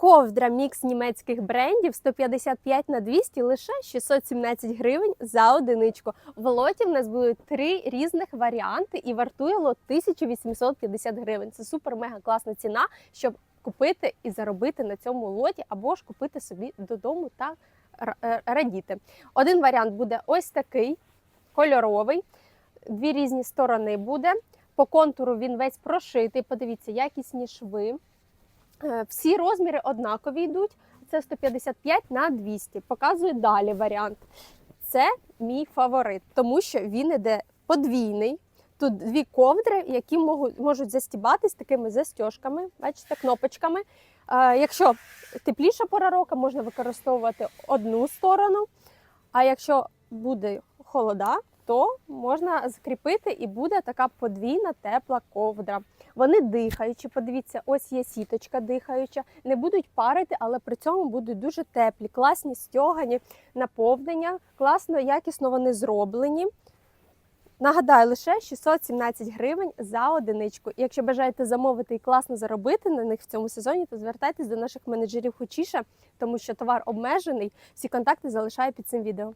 Ковдра мікс німецьких брендів 155 на 200 лише 617 гривень за одиничку. В лоті в нас будуть три різних варіанти і вартує лот 1850 гривень. Це супер мега класна ціна, щоб купити і заробити на цьому лоті, або ж купити собі додому та е, радіти. Один варіант буде ось такий кольоровий, дві різні сторони буде. По контуру він весь прошитий. Подивіться, якісні шви. Е, Всі розміри однакові йдуть. Це 155 на 200. Показую далі варіант. Це мій фаворит, тому що він іде подвійний. Тут дві ковдри, які можуть, застібатись такими застіжками, бачите, кнопочками. Е, якщо тепліша пора року, можна використовувати одну сторону. А якщо буде холода, то можна закріпити і буде така подвійна тепла ковдра. Вони дихаючі, подивіться, ось є сіточка дихаюча, не будуть парити, але при цьому будуть дуже теплі, класні стьогані, наповнення, класно, якісно вони зроблені. Нагадаю, лише 617 гривень за одиничку. Якщо бажаєте замовити і класно заробити на них в цьому сезоні, то звертайтесь до наших менеджерів Хочіша, тому що товар обмежений. Всі контакти залишаю під цим відео.